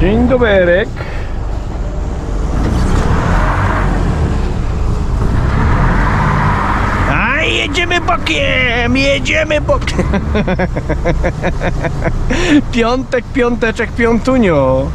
Dzień dobry. A jedziemy bokiem, jedziemy bokiem. Piątek, piąteczek, piątunio.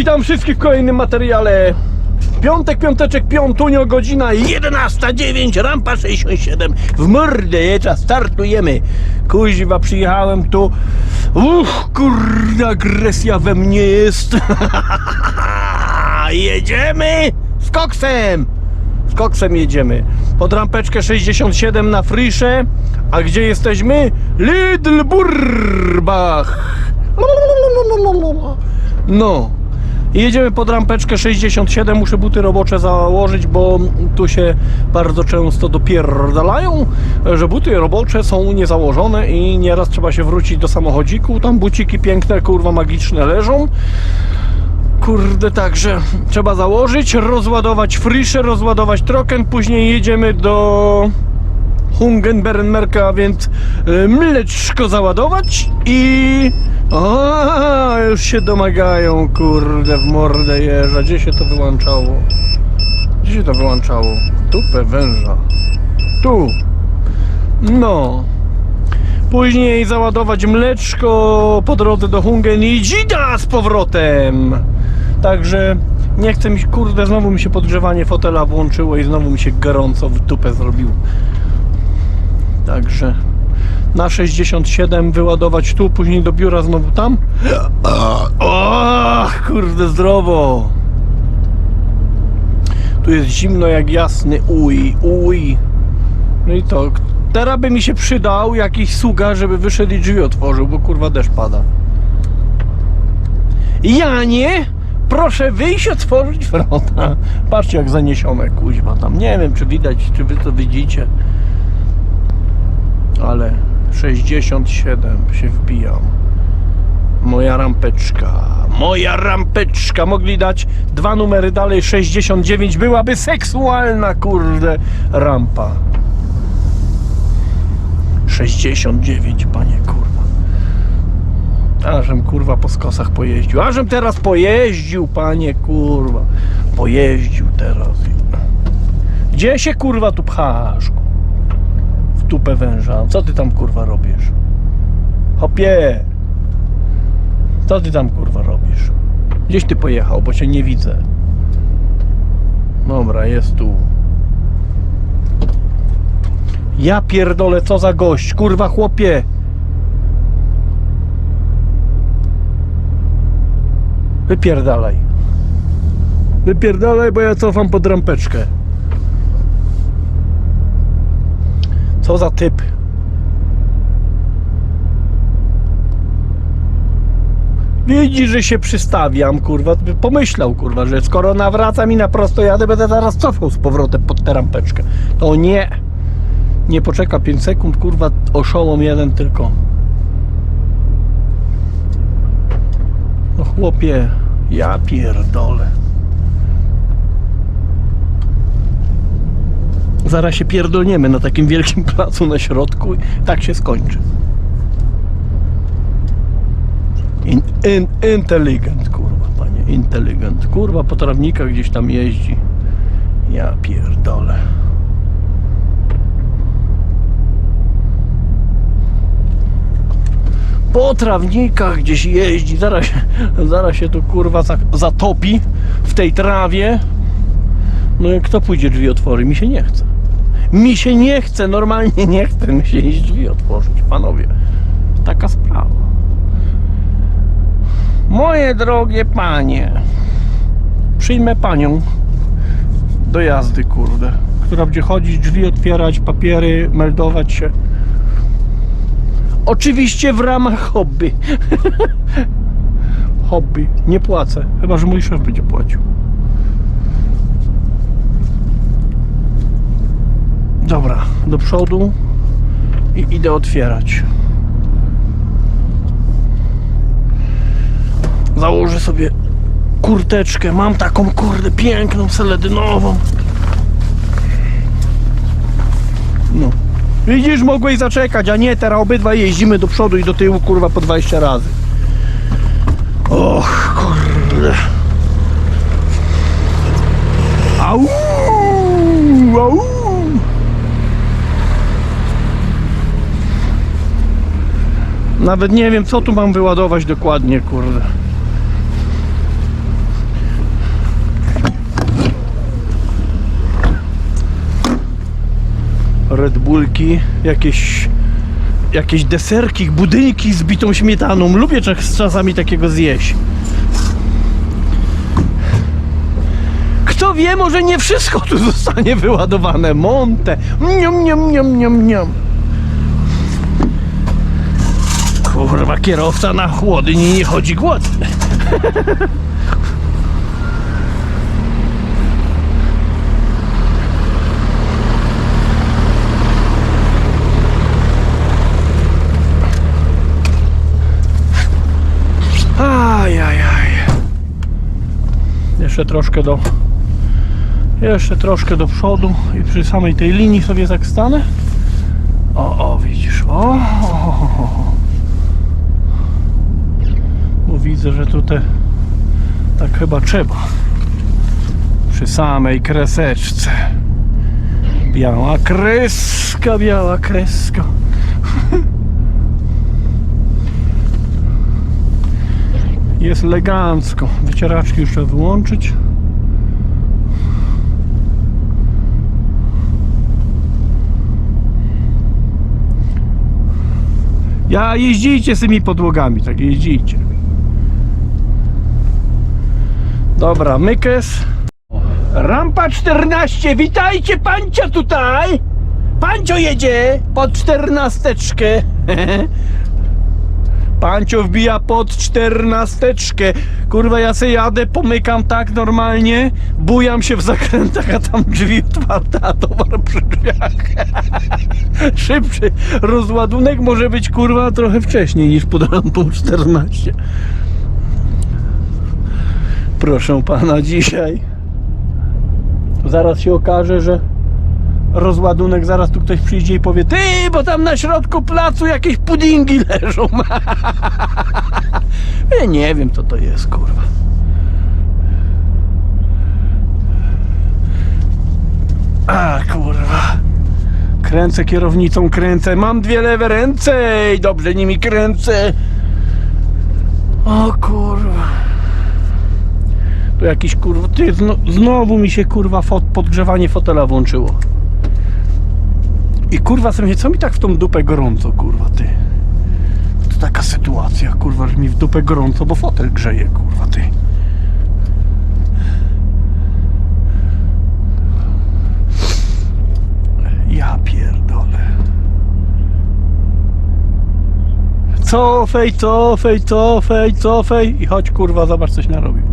Witam wszystkich w kolejnym materiale. Piątek, piąteczek, piątunio, godzina 11.09, rampa 67. W mordę jecza, startujemy. Kuźwa, przyjechałem tu. Uch, kurde, agresja we mnie jest. jedziemy z koksem. Z koksem jedziemy. Pod rampeczkę 67 na Frisze. A gdzie jesteśmy? Lidl Burbach. No. Jedziemy pod rampeczkę 67, muszę buty robocze założyć, bo tu się bardzo często dopierdalają, że buty robocze są niezałożone i nieraz trzeba się wrócić do samochodziku, tam buciki piękne, kurwa magiczne leżą. Kurde, także trzeba założyć, rozładować friszę, rozładować troken, później jedziemy do Hungenbernmerka, a więc y, mleczko załadować i... O, już się domagają, kurde, w mordę jeża. Gdzie się to wyłączało? Gdzie się to wyłączało? Tupę węża. Tu. No. Później załadować mleczko po drodze do Hungen i dzida z powrotem. Także nie chcę mi, kurde, znowu mi się podgrzewanie fotela włączyło i znowu mi się gorąco w dupę zrobiło. Także na 67 wyładować tu, później do biura znowu tam. O, kurde, zdrowo. Tu jest zimno jak jasny uj, uj. No i to, teraz by mi się przydał jakiś sługa, żeby wyszedł i drzwi otworzył, bo kurwa deszcz pada. Janie, proszę wyjść, otworzyć wrota. Patrzcie jak zaniesione, kuźwa tam. Nie wiem, czy widać, czy wy to widzicie ale 67 się wbijam. Moja rampeczka, moja rampeczka. Mogli dać dwa numery dalej, 69. Byłaby seksualna, kurde, rampa. 69, panie kurwa. Ażem kurwa po skosach pojeździł. Ażem teraz pojeździł, panie kurwa. Pojeździł teraz. Gdzie się kurwa tu pchasz? Dupę węża. Co ty tam kurwa robisz? Hopie! Co ty tam kurwa robisz? Gdzieś ty pojechał, bo cię nie widzę. Dobra, jest tu. Ja pierdolę, co za gość, kurwa chłopie! Wypierdalaj. Wypierdalaj, bo ja cofam pod rampeczkę. Co za typ? Widzi, że się przystawiam, kurwa. Pomyślał, kurwa, że skoro nawracam i na prosto jadę, będę zaraz cofał z powrotem pod tę rampeczkę. To nie. Nie poczeka 5 sekund, kurwa, oszołom jeden tylko. No chłopie, ja pierdolę. Zaraz się pierdolniemy na takim wielkim placu na środku i tak się skończy. In, in, inteligent, kurwa, panie, inteligent. Kurwa, po trawnikach gdzieś tam jeździ. Ja pierdolę. Po trawnikach gdzieś jeździ, zaraz, zaraz się tu kurwa za- zatopi w tej trawie. No i kto pójdzie drzwi otworzy? Mi się nie chce. Mi się nie chce, normalnie nie chce mi się iść drzwi otworzyć, panowie. Taka sprawa. Moje drogie panie, przyjmę panią do jazdy, kurde, która będzie chodzić, drzwi otwierać, papiery, meldować się. Oczywiście w ramach hobby. hobby. Nie płacę, chyba że mój szef będzie płacił. Dobra, do przodu i idę otwierać. Założę sobie kurteczkę. Mam taką kurde piękną seledynową. No. Widzisz, mogłeś zaczekać, a nie teraz obydwa jeździmy do przodu i do tyłu kurwa po 20 razy. Och, kurde. Au! Au! Nawet nie wiem, co tu mam wyładować dokładnie, kurde. Red Bullki, jakieś jakieś deserki, budynki z bitą śmietaną. Lubię czas- czasami takiego zjeść. Kto wie, może nie wszystko tu zostanie wyładowane. Monte. Niam, niam, niam, niam, niam. Kurwa, kierowca na chłodni nie chodzi głodny. Ajajaj. Jeszcze troszkę do. Jeszcze troszkę do przodu i przy samej tej linii sobie tak stanę. O, o, widzisz, o. o, o, o. Bo widzę, że tutaj tak chyba trzeba. Przy samej kreseczce. Biała kreska, biała kreska. Jest elegancko. Wycieraczki trzeba wyłączyć. Ja jeździcie z tymi podłogami, tak jeździcie. Dobra, mykes. Rampa 14, witajcie pancia tutaj. Pancio jedzie pod czternasteczkę. Pancio wbija pod czternasteczkę. Kurwa, ja se jadę, pomykam tak normalnie, bujam się w zakrętach, a tam drzwi otwarte, a towar przy drzwiach. Szybszy rozładunek może być, kurwa, trochę wcześniej niż pod rampą 14. Proszę pana, dzisiaj zaraz się okaże, że rozładunek, zaraz tu ktoś przyjdzie i powie Ty, bo tam na środku placu jakieś puddingi leżą. Ja nie wiem, co to jest, kurwa. A, kurwa. Kręcę kierownicą, kręcę. Mam dwie lewe ręce i dobrze nimi kręcę. O kurwa. Tu jakiś kurwa. Ty, zno, znowu mi się kurwa fot, podgrzewanie fotela włączyło. I kurwa sobie, co mi tak w tą dupę gorąco, kurwa ty. To taka sytuacja, kurwa, że mi w dupę gorąco, bo fotel grzeje, kurwa ty. Ja pierdolę. Cofej, cofej, cofej, cofej i chodź kurwa, zobacz coś narobił.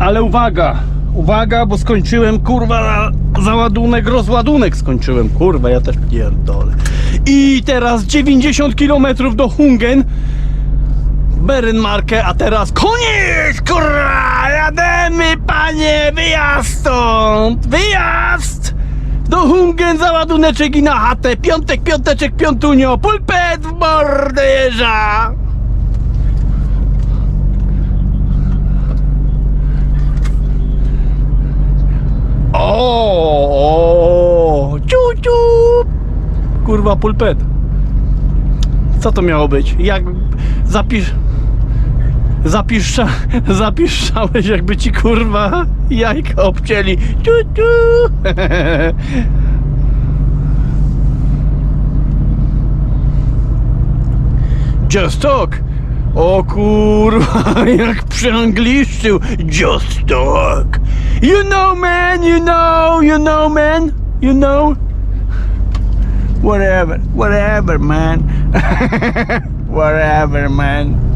Ale uwaga, uwaga, bo skończyłem kurwa załadunek, rozładunek skończyłem, kurwa, ja też pierdolę. I teraz 90 km do Hungen. Berynmarkę, a teraz koniec, kurwa, jademy wyjazd stąd! Wyjazd! Do Hungen załaduneczek i na chatę. Piątek, piąteczek, piątunio. Pulpet w mordę jeża. O, o, ciu, ciu. Kurwa, pulpet. Co to miało być? Jak zapisz... Zapiszcza, zapiszczałeś jakby ci kurwa jajka obcięli. Ciu, ciu. Just talk. O kurwa, jak przeangliszczył. Just talk. You know man, you know, you know man, you know. Whatever, whatever man. whatever man.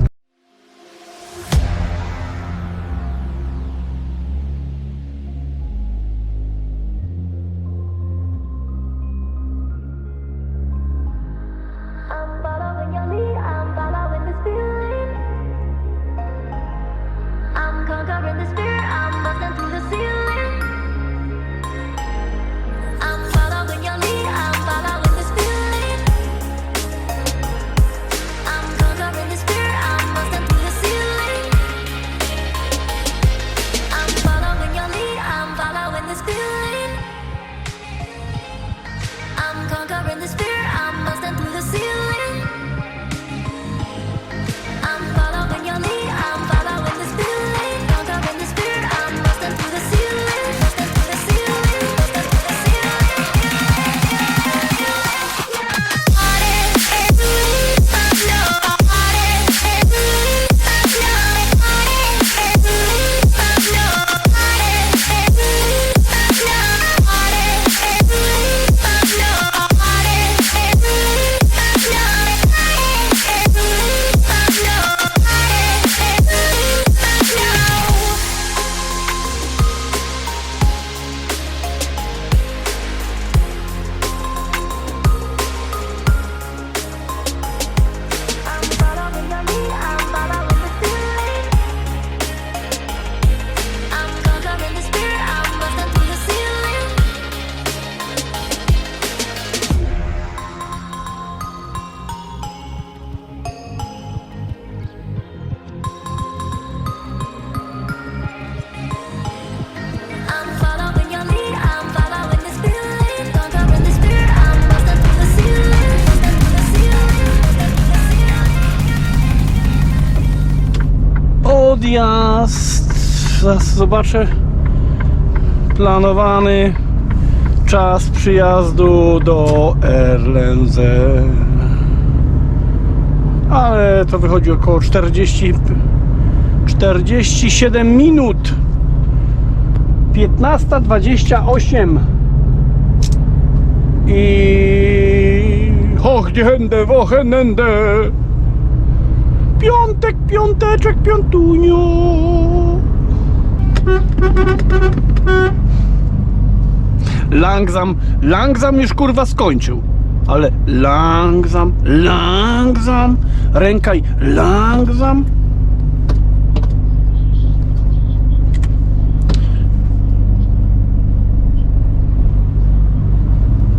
Odjazd. Zaraz zobaczę. Planowany czas przyjazdu do Erlenze. Ale to wychodzi około 40 47 minut. 15.28 i hoch die Hände, Wochenende. Piątek, piąteczek, piątunio. Langsam, langsam już kurwa skończył. Ale langsam, langsam, rękaj, langsam.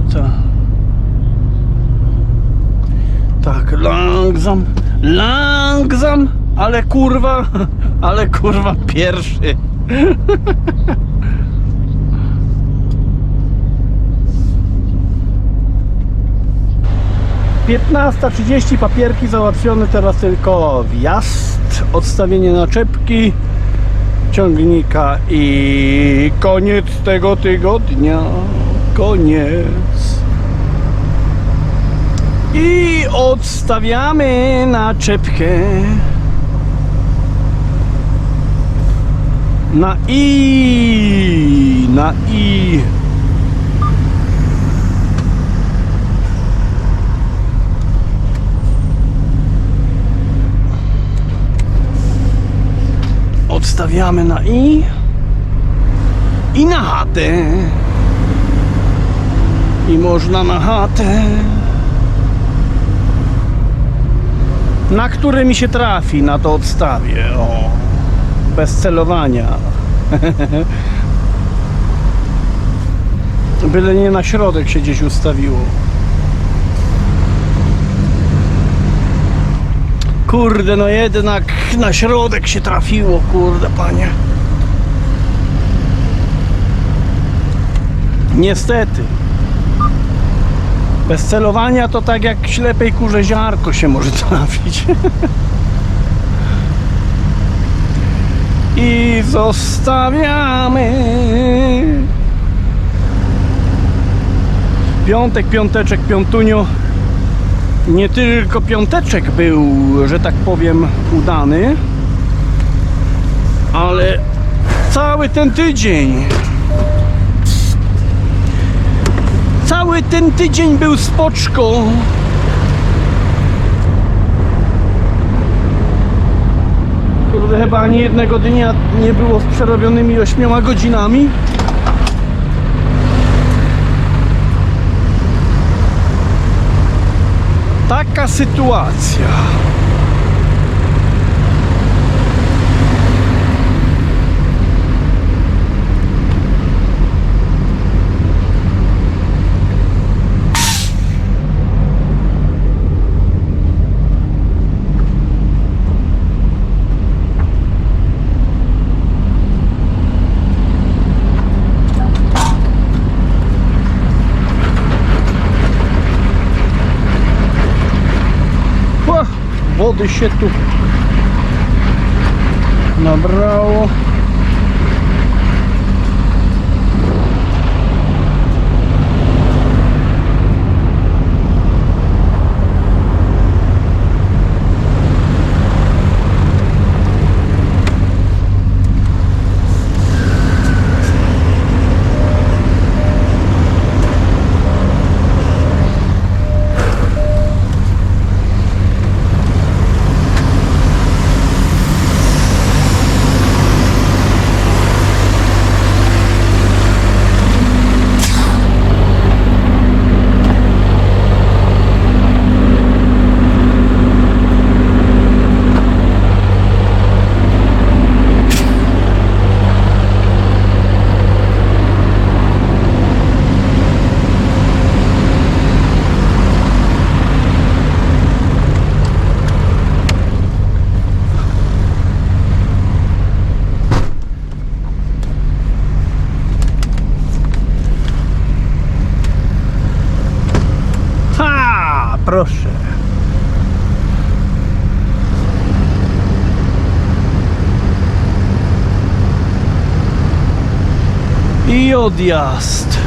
Co? Tak, langsam, langsam, ale kurwa, ale kurwa pierwszy. Piętnasta trzydzieści papierki załatwione, teraz tylko wjazd, odstawienie naczepki, ciągnika i koniec tego tygodnia. Koniec. I odstawiamy naczepkę na i na i. Odstawiamy na i. I na chatę. I można na chatę na który mi się trafi, na to odstawię. O, bez celowania. Byle nie na środek się gdzieś ustawiło. Kurde, no jednak na środek się trafiło, kurde panie. Niestety. Bez celowania to tak jak ślepej kurze ziarko się może trafić. I zostawiamy. Piątek, piąteczek, piątunio. Nie tylko piąteczek był, że tak powiem, udany, ale cały ten tydzień. Cały ten tydzień był spoczko. Kurde, chyba ani jednego dnia nie było z przerobionymi ośmioma godzinami. Taka sytuacja. O, wody się tu nabrało. Ha! Proszę. I odjazd.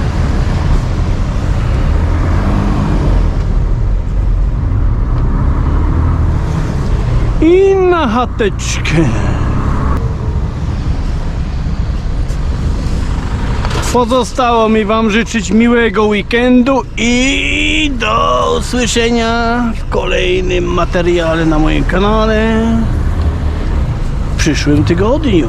I na chateczkę. Pozostało mi Wam życzyć miłego weekendu i do usłyszenia w kolejnym materiale na moim kanale w przyszłym tygodniu.